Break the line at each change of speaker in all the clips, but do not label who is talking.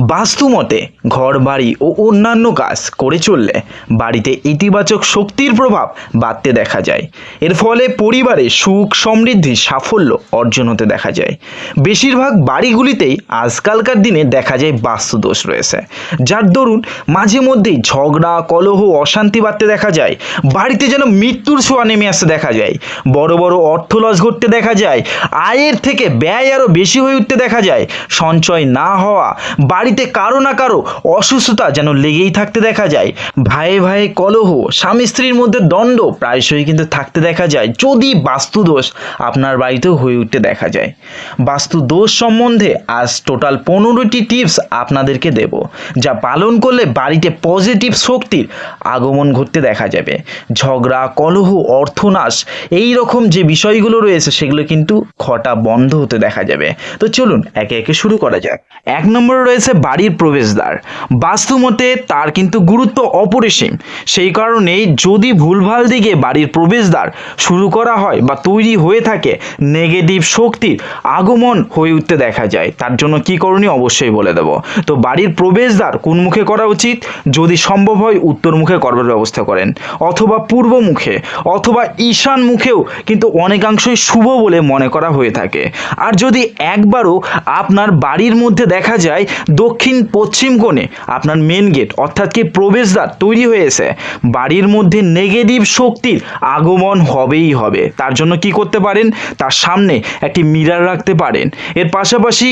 বাস্তুমতে ঘর বাড়ি ও অন্যান্য কাজ করে চললে বাড়িতে ইতিবাচক শক্তির প্রভাব বাড়তে দেখা যায়। এর ফলে পরিবারে সুখ, সমৃদ্ধি, সাফল্য অর্জন হতে দেখা যায়। বেশিরভাগ বাড়িগুলিতেই আজকালকার দিনে দেখা যায় বাস্তুদোষ রয়েছে। যার দরুন মাঝে মধ্যেই ঝগড়া, কলহ, অশান্তি বাড়তে দেখা যায়। বাড়িতে যেন মৃত্যুর ছোঁয়া নেমে আসতে দেখা যায়। বড় বড় অর্থ লস ঘটতে দেখা যায়। আয়ের থেকে ব্যয় আরও বেশি হয়ে উঠতে দেখা যায়। সঞ্চয় না হওয়া বাড়িতে কারও না কারও অসুস্থতা যেন লেগেই থাকতে দেখা যায়। ভাইয়ে ভাইয়ে কলহ, স্বামী স্ত্রীর মধ্যে দ্বন্দ্ব প্রায়শই কিন্তু থাকতে দেখা যায়, যদি বাস্তুদোষ আপনার বাড়িতেও হয়ে উঠতে দেখা যায়। বাস্তু দোষ সম্বন্ধে আজ টোটাল পনেরোটি টিপস আপনাদেরকে দেব, যা পালন করলে বাড়িতে পজিটিভ শক্তির আগমন ঘটতে দেখা যাবে। ঝগড়া, কলহ, অর্থনাশ, এই রকম যে বিষয়গুলো রয়েছে, সেগুলো কিন্তু ঘটা বন্ধ হতে দেখা যাবে। তো চলুন একে একে শুরু করা যাক। এক নম্বরে রয়েছে বাড়ির প্রবেশদ্বার। বাস্তুমতে তার কিন্তু গুরুত্ব অপরিসীম। সেই কারণেই যদি ভুলভাল দিকে বাড়ির প্রবেশদ্বার শুরু করা হয় বা তৈরি হয়ে থাকে নেগেটিভ শক্তির আগমন হয়ে উঠতে দেখা যায়। তার জন্য কি করণীয় অবশ্যই বলে দেব। তো বাড়ির প্রবেশদ্বার কোন মুখে করা উচিত? যদি সম্ভব হয় উত্তর মুখে করবার ব্যবস্থা করেন। অথবা পূর্ব মুখে, অথবা ঈশান মুখেও কিন্তু অনেকাংশই শুভ বলে মনে করা হয়ে থাকে। আর যদি একবারও আপনার বাড়ির মধ্যে দেখা যায় দক্ষিণ পশ্চিম কোণে আপনার মেন গেট অর্থাৎ কি প্রবেশদ্বার তৈরি হয়েছে। বাড়ির মধ্যে নেগেটিভ শক্তির আগমন হবেই হবে। তার জন্য কি করতে পারেন? তার সামনে একটি মিরার রাখতে পারেন। এর পাশাপাশি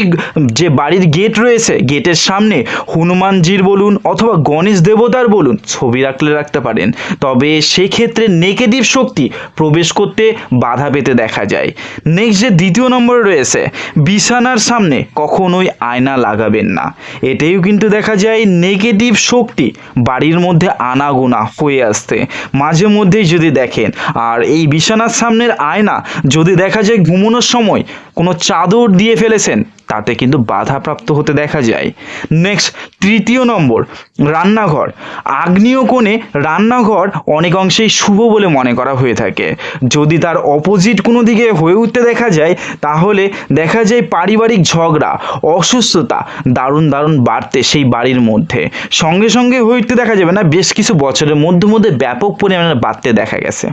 যে বাড়ির গেট রয়েছে গেটের সামনে হনুমানজির বলুন অথবা গণেশ দেবতার বলুন ছবি রাখলে রাখতে পারেন। তবে সেক্ষেত্রে নেগেটিভ শক্তি প্রবেশ করতে বাধা পেতে দেখা যায়। নেক্সট যে দ্বিতীয় নম্বরে রয়েছে, বিছানার সামনে কখনোই আয়না লাগাবেন না। এটাও কিন্তু দেখা যায় নেগেটিভ শক্তি বাড়ির মধ্যে আনাগোনা হয়ে আসতে মাঝে মধ্যেই যদি দেখেন, আর এই বিছানার সামনের আয়না যদি দেখা যায় ঘুমোনোর সময় কোনো চাদর দিয়ে ফেলেছেন তাতে কিন্তু বাধাপ্রাপ্ত হতে দেখা যায়। নেক্সট তৃতীয় নম্বর, রান্নাঘর। আগ্নেয় কোণে রান্নাঘর অনেক অংশেই শুভ বলে মনে করা হয়ে থাকে। যদি তার অপোজিট কোনো দিকে হয়ে উঠতে দেখা যায়, তাহলে দেখা যায় পারিবারিক ঝগড়া, অসুস্থতা, দারুণ দারুণ বাড়তে সেই বাড়ির মধ্যে। সঙ্গে সঙ্গে হয়ে উঠতে দেখা যাবে না, বেশ কিছু বছরের মধ্যে মধ্যে ব্যাপক পরিমাণে বাড়তে দেখা গেছে।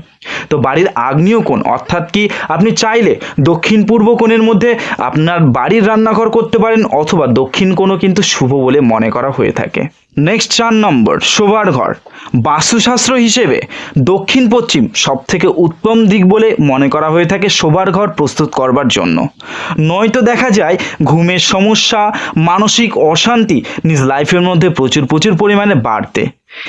তো বাড়ির আগ্নেয় কোণ, অর্থাৎ কি আপনি চাইলে দক্ষিণ পূর্ব কোণের মধ্যে আপনার বাড়ির রান্নাঘর করতে পারেন অথবা দক্ষিণ কোণও কিন্তু শুভ বলে মনে করা হয়ে থাকে। নেক্সট চার নম্বর, শোবার ঘর। বাস্তুশাস্ত্র হিসেবে দক্ষিণ পশ্চিম সব থেকে উত্তম দিক বলে মনে করা হয়ে থাকে শোবার ঘর প্রস্তুত করবার জন্য। নয়তো দেখা যায় ঘুমের সমস্যা, মানসিক অশান্তি নিজ লাইফের মধ্যে প্রচুর প্রচুর পরিমাণে বাড়তে।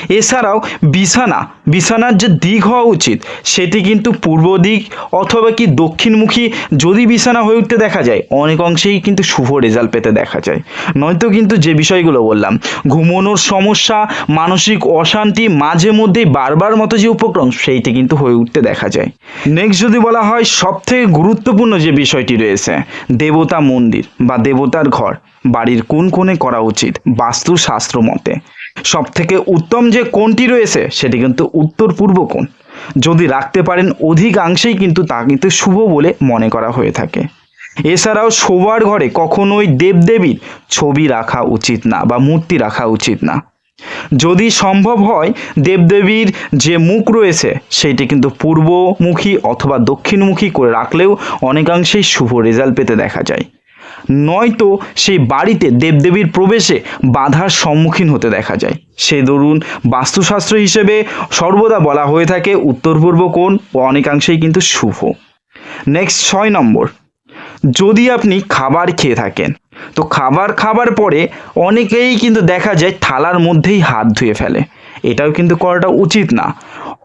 এছাড়াও বিছানা, বিছানার যে দিক হওয়া উচিত, সেটি কিন্তু পূর্ব দিক অথবা কি দক্ষিণমুখী যদি বিছানা হয়ে উঠতে দেখা যায়, অনেক অংশেই কিন্তু শুভ রেজাল্ট পেতে দেখা যায়। নয়তো কিন্তু যে বিষয়গুলো বললাম, ঘুমানোর সমস্যা, মানসিক অশান্তি, মাঝে মধ্যেই বারবার মতো যে উপক্রম, সেইটি কিন্তু হয়ে উঠতে দেখা যায়। নেক্সট যদি বলা হয় সব থেকে গুরুত্বপূর্ণ যে বিষয়টি রয়েছে, দেবতা মন্দির বা দেবতার ঘর, বাড়ির কোন কোণে করা উচিত, বাস্তুশাস্ত্র মতে। সব থেকে উত্তম যে কোণটি রয়েছে, সেটি কিন্তু উত্তর পূর্ব কোণ। যদি রাখতে পারেন অধিকাংশেই কিন্তু তা কিন্তু শুভ বলে মনে করা হয়ে থাকে। এছাড়াও শোবার ঘরে কখনোই দেবদেবীর ছবি রাখা উচিত না বা মূর্তি রাখা উচিত না। যদি সম্ভব হয় দেবদেবীর যে মুখ রয়েছে সেইটি কিন্তু পূর্বমুখী অথবা দক্ষিণমুখী করে রাখলেও অনেকাংশেই শুভ রেজাল্ট পেতে দেখা যায়। নয়তো সেই বাড়িতে দেবদেবীর প্রবেশে বাধার সম্মুখীন হতে দেখা যায়। সে দরুন বাস্তুশাস্ত্র হিসেবে সর্বদা বলা হয়ে থাকে, উত্তর পূর্ব কোণ অনেকাংশেই কিন্তু শুভ। নেক্সট ছয় নম্বর। যদি আপনি খাবার খেয়ে থাকেন, তো খাবার খাবার পরে অনেকেই কিন্তু দেখা যায় থালার মধ্যেই হাত ধুয়ে ফেলে। এটাও কিন্তু করাটা উচিত না।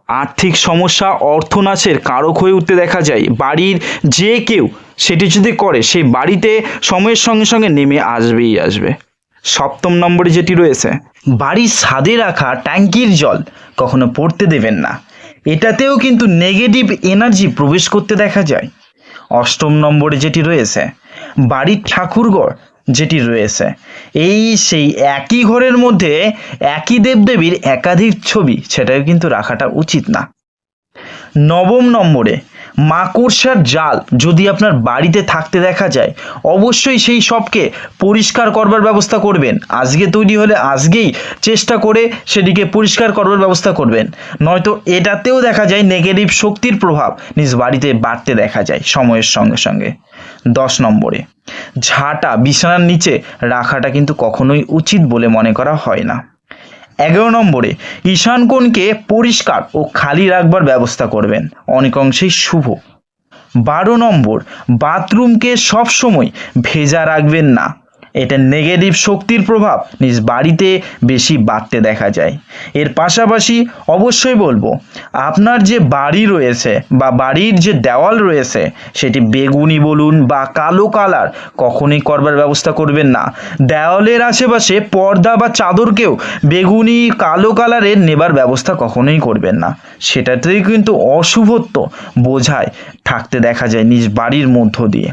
আর্থিক সমস্যা, অর্থনাশের কারক হয়ে উঠতে দেখা যায়। বাড়ির যে কেউ সেটি যদি করে, সেই বাড়িতে সময়ের সঙ্গে সঙ্গে নেমে আসবেই আসবে। সপ্তম নম্বরে যেটি রয়েছে বাড়ির ছাদে রাখা ট্যাঙ্কির জল কখনো পড়তে দেবেন না। এটাতেও কিন্তু নেগেটিভ এনার্জি প্রবেশ করতে দেখা যায়। অষ্টম নম্বরে যেটি রয়েছে, বাড়ির ঠাকুরঘর যেটি রয়েছে, এই সেই একই ঘরের মধ্যে একই দেবদেবীর একাধিক ছবি, সেটাও কিন্তু রাখাটা উচিত না। নবম নম্বরে মাকড়সার জাল যদি আপনার বাড়িতে থাকতে দেখা যায়, অবশ্যই সেই সবকে পরিষ্কার করবার ব্যবস্থা করবেন। আজকে তৈরি হলে আজকেই চেষ্টা করে সেটিকে পরিষ্কার করবার ব্যবস্থা করবেন। নয়তো এটাতেও দেখা যায় নেগেটিভ শক্তির প্রভাব নিজ বাড়িতে বাড়তে দেখা যায় সময়ের সঙ্গে সঙ্গে। দশ নম্বরে, ঝাঁটা, বিছানার নিচে রাখাটা কিন্তু কখনোই উচিত বলে মনে করা হয় না। এগারো নম্বরে, ঈশান কোণকে পরিষ্কার ও খালি রাখবার ব্যবস্থা করবেন। অনেক অংশেই শুভ। বারো নম্বর, বাথরুমকে সবসময় ভেজা রাখবেন না। এটা নেগেটিভ শক্তির প্রভাব নিজ বাড়িতে বেশি বাড়তে দেখা যায়। এর পাশাপাশি অবশ্যই বলব, আপনার যে বাড়ি রয়েছে বা বাড়ির যে দেওয়াল রয়েছে, সেটি বেগুনি বলুন বা কালো কালার কখনোই করবার ব্যবস্থা করবেন না। দেওয়ালের আশেপাশে পর্দা বা চাদরকেও বেগুনি, কালো কালারের নেবার ব্যবস্থা কখনোই করবেন না। সেটাতেই কিন্তু অশুভত্ব বোঝায়, থাকতে দেখা যায় নিজ বাড়ির মধ্য দিয়ে।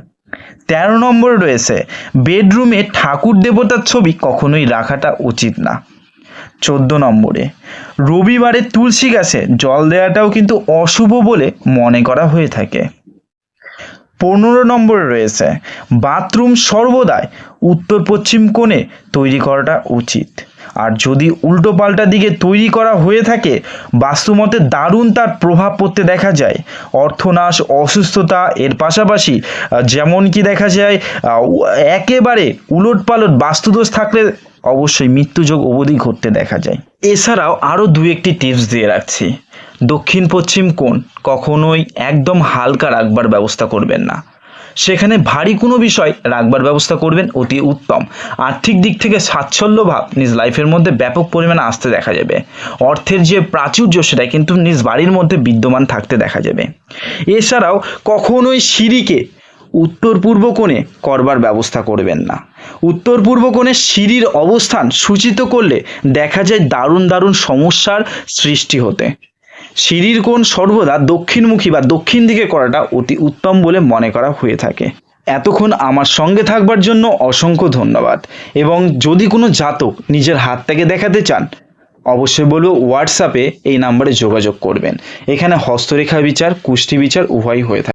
তেরো নম্বর রয়েছে, বেডরুমে ঠাকুর দেবতার ছবি কখনোই রাখাটা উচিত না। চোদ্দ নম্বরে, রবিবারে তুলসী গাছে জল দেওয়াটাও কিন্তু অশুভ বলে মনে করা হয়ে থাকে। পনেরো নম্বরে রয়েছে, বাথরুম সর্বদাই উত্তর পশ্চিম কোণে তৈরি করাটা উচিত। আর যদি উল্টো পাল্টা দিকে তৈরি করা হয়ে থাকে, বাস্তুমতে দারুণ তার প্রভাব পড়তে দেখা যায়। অর্থনাশ, অসুস্থতা, এর পাশাপাশি যেমন কি দেখা যায় একেবারে উলট পালট বাস্তুদোষ থাকলে অবশ্যই মৃত্যুযোগ অবধি ঘটতে দেখা যায়। এছাড়াও আরও দু একটি টিপস দিয়ে রাখছি। দক্ষিণ পশ্চিম কোণ কখনোই একদম হালকা রাখবার ব্যবস্থা করবেন না। সেখানে ভারী কোনো বিষয় রাখবার ব্যবস্থা করবেন অতি উত্তম। আর্থিক দিক থেকে স্বাচ্ছল্য ভাব নিজ লাইফের মধ্যে ব্যাপক পরিমাণে আসতে দেখা যাবে। অর্থের যে প্রাচুর্য সেটা কিন্তু নিজ বাড়ির মধ্যে বিদ্যমান থাকতে দেখা যাবে। এছাড়াও কখনোই সিঁড়িকে উত্তর পূর্ব কোণে করবার ব্যবস্থা করবেন না। উত্তর পূর্ব কোণে সিঁড়ির অবস্থান সূচিত করলে দেখা যায় দারুণ দারুণ সমস্যার সৃষ্টি হতে। সিঁড়ির কোণ সর্বদা দক্ষিণমুখী বা দক্ষিণ দিকে করাটা অতি উত্তম বলে মনে করা হয়ে থাকে। এতক্ষণ আমার সঙ্গে থাকবার জন্য অসংখ্য ধন্যবাদ। এবং যদি কোনো জাতক নিজের হাতটাকে দেখাতে চান, অবশ্যই বলব হোয়াটসঅ্যাপে এই নাম্বারে যোগাযোগ করবেন। এখানে হস্তরেখা বিচার কুষ্টি বিচার উভয়ই হয়ে থাকে।